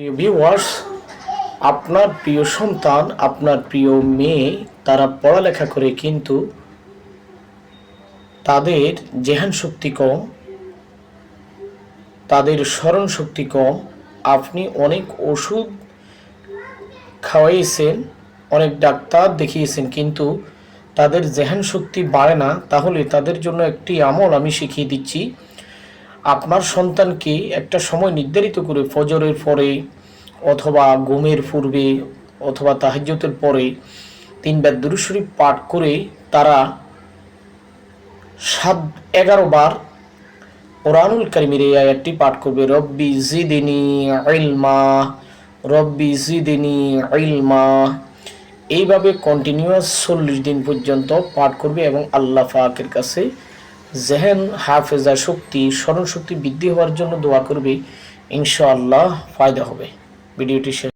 Viewers আপনার প্রিয় সন্তান, আপনার প্রিয় মেয়ে, তারা পড়ালেখা করে কিন্তু তাদের জেহান শক্তি কম, তাদের স্মরণ শক্তি কম। আপনি অনেক ওষুধ খাওয়াইয়েছেন অনেক ডাক্তার দেখিয়েছেন, কিন্তু তাদের জেহান শক্তি বাড়ে না। তাহলে তাদের জন্য একটি আমল আমি শিখিয়ে দিচ্ছি। আপনার সন্তানকে একটা সময় নির্ধারিত করে ফজরের পরে অথবা ঘুমের পূর্বে অথবা তাহাজ্যতের পরে তিনবার দুরুশরীফ পাঠ করে তারা সাত, এগারো বার কোরআনুল কারিমের এই আয়াতটি পাঠ করবে। রব্বি জিদিনি ইলমা, রব্বি জিদিনি ইলমা। এইভাবে কন্টিনিউয়াস চল্লিশ দিন পর্যন্ত পাঠ করবে এবং আল্লাহ পাকের কাছে জেহেন হাফেজা শক্তি স্মরণ শক্তি বৃদ্ধি হওয়ার জন্য দোয়া করবে। ইনশাআল্লাহ ফায়দা হবে। ভিডিওটি